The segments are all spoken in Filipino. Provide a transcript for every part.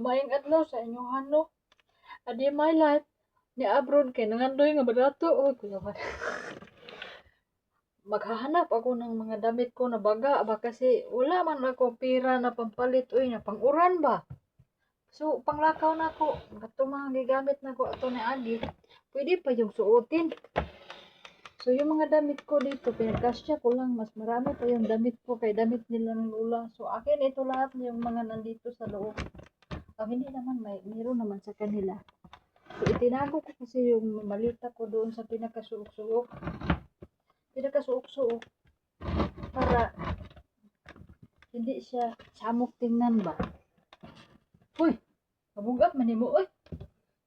Maing adlaw sa inyong hano. Adi my life. Ni abroad kay nangandoy nga barato. Oy, kuya ba. Maghahanap ako ng mga damit ko na baga ba kasi wala man ako pira na pampalit oy na panguran ba. So panglakaw na ako. Gato mga gigamit na ko ato ni Agi. Pwede pa yung suotin. So yung mga damit ko dito, pinagkasya ko lang. Mas marami pa yung damit ko kay damit nila ng lula. So akin ito lahat yung mga nandito sa loob. Ah, hindi naman, may meron naman sa kanila. So itinago ko kasi yung malita ko doon sa pinakasuok-suok. Pinakasuok-suok. Para hindi siya samok tingnan ba. Uy, kabugap man mo oy.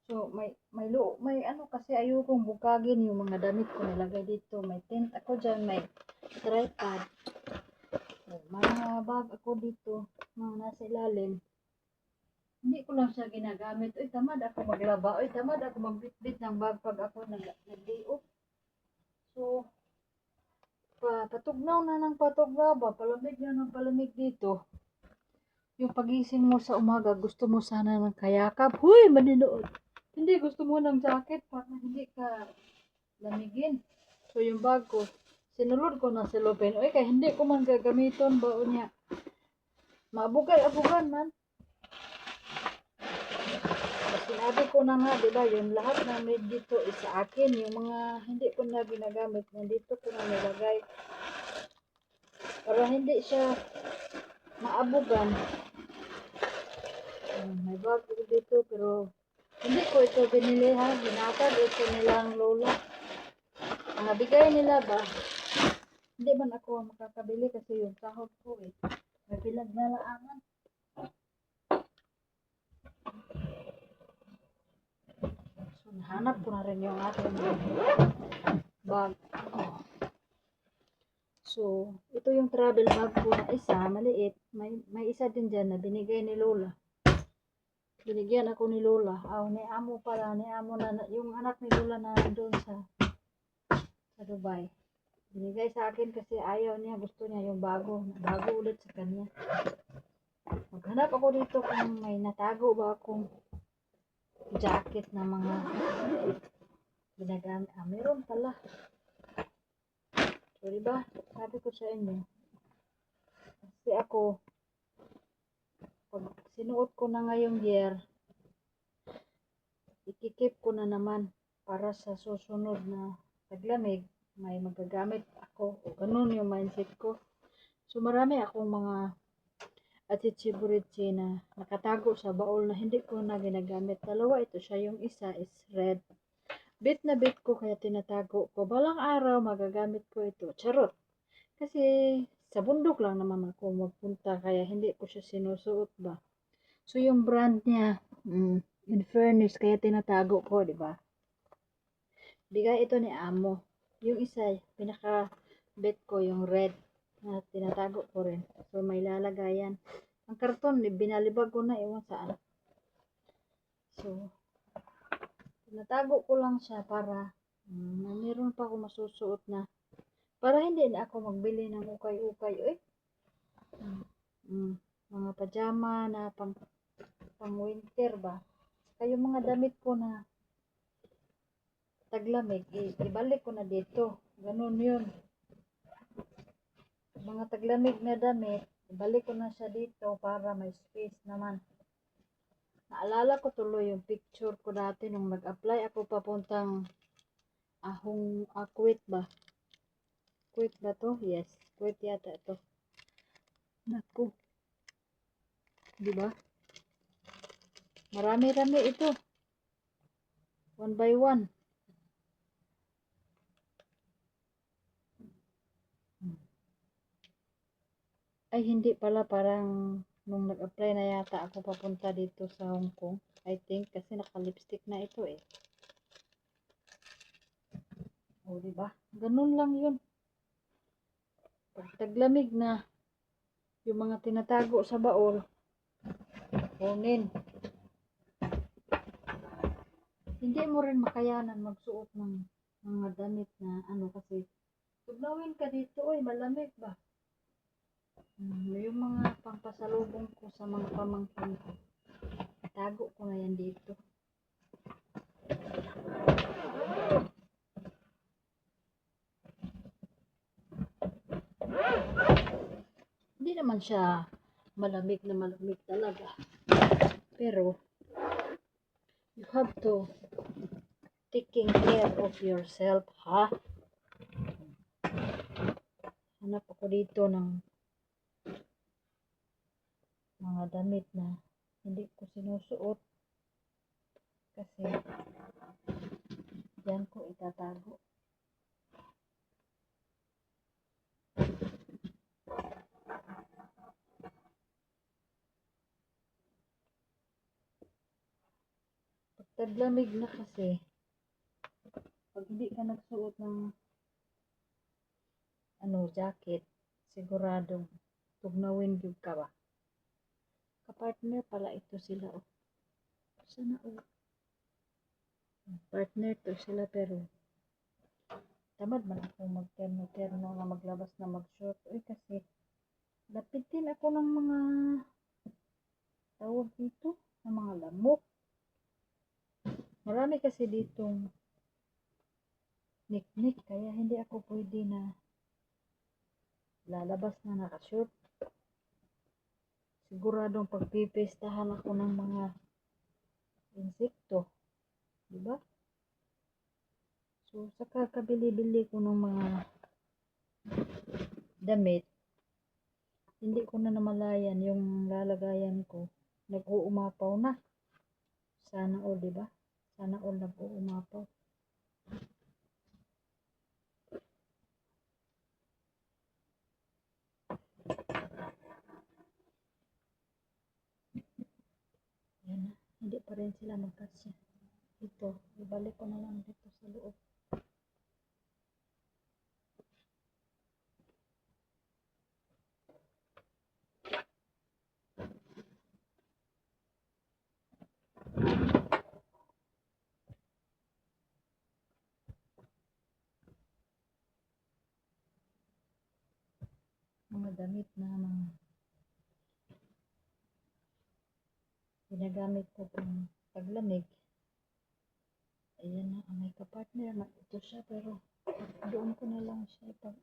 So may may lo, may ano kasi ayokong bukagin yung mga damit ko nilagay dito. May tent ako diyan, may tripod. So, mga bag ako dito, mga nasa ilalim. Hindi ko lang siya ginagamit. Uy, tamad ako maglaba. Uy, tamad ako magbitbit ng bag pag ako nag nag-day off. So, pa, patugnaw na ng patugnaw ba? Palamig na ng palamig dito. Yung pagising mo sa umaga, gusto mo sana ng kayakap. Huy, maninood. Hindi, gusto mo ng jacket para hindi ka lamigin. So, yung bag ko, sinulod ko na sa lupin. Uy, kaya hindi ko man gagamiton ba niya. Maabugay-abugan man. Sinabi ko na nga, di ba, yung lahat na may dito is sa akin. Yung mga hindi ko na ginagamit, nandito ko na nilagay. Para hindi siya maabugan. Um, may bag dito, pero hindi ko ito binili ha. Binatag ito nilang lola. Ang nabigay nila ba, hindi man ako makakabili kasi yung sahod ko eh. May pinagnalaangan. So, nahanap ko na rin yung ating bag. So, ito yung travel bag ko na isa, maliit. May, may isa din dyan na binigay ni Lola. Binigyan ako ni Lola. Aw, ni Amo pala, ni Amo na- yung anak ni Lola na doon sa sa Dubai. Binigay sa akin kasi ayaw niya, gusto niya yung bago, bago ulit sa kanya. Maghanap ako dito kung may natago ba akong jacket na mga ginagamit. Ah, meron pala. So, diba? Sabi ko sa inyo. Kasi ako, pag sinuot ko na ngayong year, ikikip ko na naman para sa susunod na taglamig, may magagamit ako. O ganun yung mindset ko. So, marami akong mga atichiburitsi na nakatago sa baul na hindi ko na ginagamit. Dalawa ito siya. Yung isa is red. Bit na bit ko kaya tinatago ko. Balang araw magagamit ko ito. Charot. Kasi sa bundok lang naman ako magpunta kaya hindi ko siya sinusuot ba. So yung brand niya, mm, in fairness, kaya tinatago ko, di ba? Bigay ito ni Amo. Yung isa, pinaka bet ko yung red na tinatago ko rin. So may lalagayan. Ang karton, binalibag ko na iwan saan. So, tinatago ko lang siya para na meron pa ako masusuot na para hindi na ako magbili ng ukay-ukay. Eh, mm, mm, mga pajama na pang, pang winter ba. Saka yung mga damit ko na taglamig, i- ibalik ko na dito. Ganun yun. Mga taglamig na damit, ibalik ko na siya dito para may space naman. Naalala ko tuloy yung picture ko dati nung nag-apply ako papuntang ahong ah, Kuwait ba? Kuwait ba to? Yes, Kuwait yata ito. Naku. Di ba? Marami-rami ito. One by one. Ay, hindi pala parang nung nag-apply na yata ako papunta dito sa Hong Kong. I think kasi naka-lipstick na ito eh. O, di ba? Ganun lang yun. Pag taglamig na, yung mga tinatago sa baol, kunin. Hindi mo rin makayanan magsuot ng mga damit na ano kasi tugnawin ka dito, oy, malamig ba? Yung mga pampasalubong ko sa pamangkin ko. namin dito. Hindi naman siya malamig na malamig talaga. Pero, you have to taking care of yourself, ha? Hanap ako dito ng mga damit na hindi ko sinusuot kasi yan ko itatago. Pag taglamig na kasi, pag hindi ka nagsuot ng ano, jacket, siguradong tugnawin yung ka? Kapartner pala ito sila, oh. Sana, oh. Partner to sila, pero tamad man ako magterno-terno na maglabas na mag-short. Uy, kasi lapitin ako ng mga tawag dito, ng mga lamok. Marami kasi ditong niknik, kaya hindi ako pwede na lalabas na nakashort. Siguradong pagpipestahan ako ng mga insekto. Diba? So, sa kakabili-bili ko ng mga damit, hindi ko na namalayan yung lalagayan ko. Nag-uumapaw na. Sana all, diba? Sana all nag-uumapaw. Yan na. Hindi pa rin sila magkasya. Ito, ibalik ko na lang dito sa loob. Mga damit na mga ginagamit ko pang paglamig. Ayan na, may kapartner na ito siya pero doon ko na lang siya pag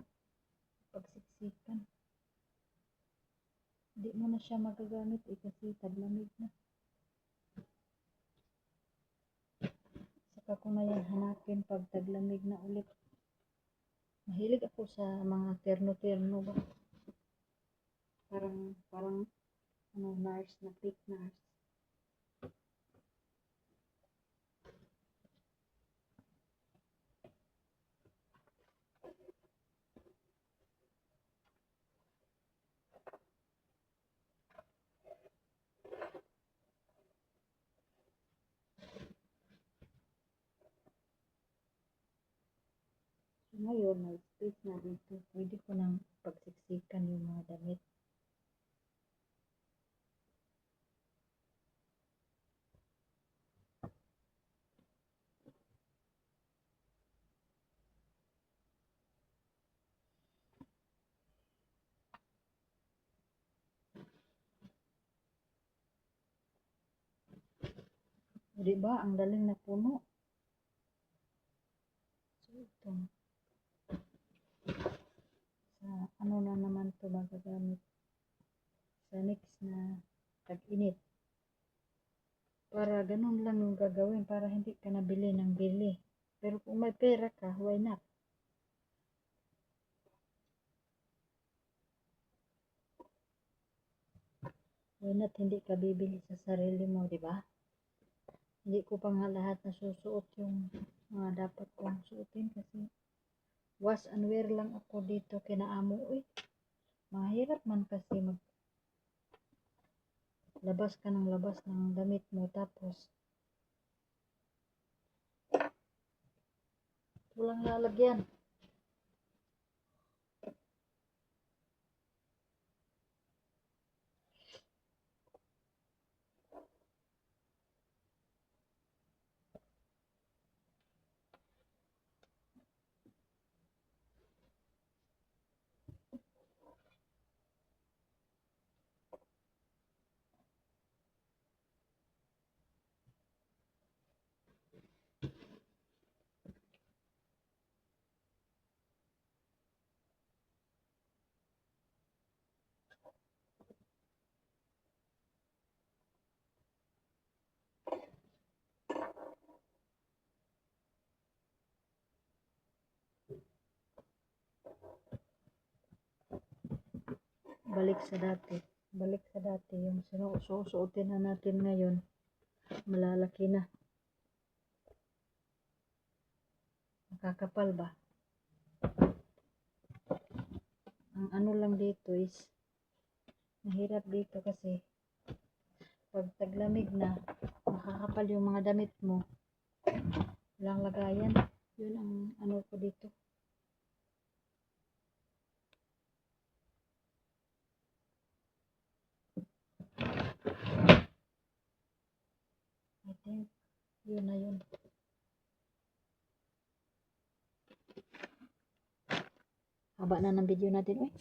pagsiksikan. Hindi mo na siya magagamit eh kasi taglamig na. Saka ko na yan hanapin pag taglamig na ulit. Mahilig ako sa mga terno-terno ba. Parang, parang, ano, nurse na pink nurse. Ngayon, may space na dito. Pwede ko nang pagsiksikan yung mga damit. O, di ba? Ang daling na puno. So, ito. Sa ano na naman to magagamit? Sa next na tag-init. Para ganun lang yung gagawin para hindi ka nabili ng bili. Pero kung may pera ka, why not? Why not hindi ka bibili sa sarili mo, di ba? Hindi ko pa nga lahat na susuot yung mga dapat kong suotin kasi wash and lang ako dito kinaamo eh. Mahirap man kasi mag labas ka ng labas ng damit mo tapos walang lalagyan. Balik sa dati. Balik sa dati. Yung sinusuotin na natin ngayon, malalaki na. Makakapal ba? Ang ano lang dito is, mahirap dito kasi, pag taglamig na, makakapal yung mga damit mo. Walang lagayan. Yun ang ano ko dito. I think, yun na yun. Haba na ng video natin, uy.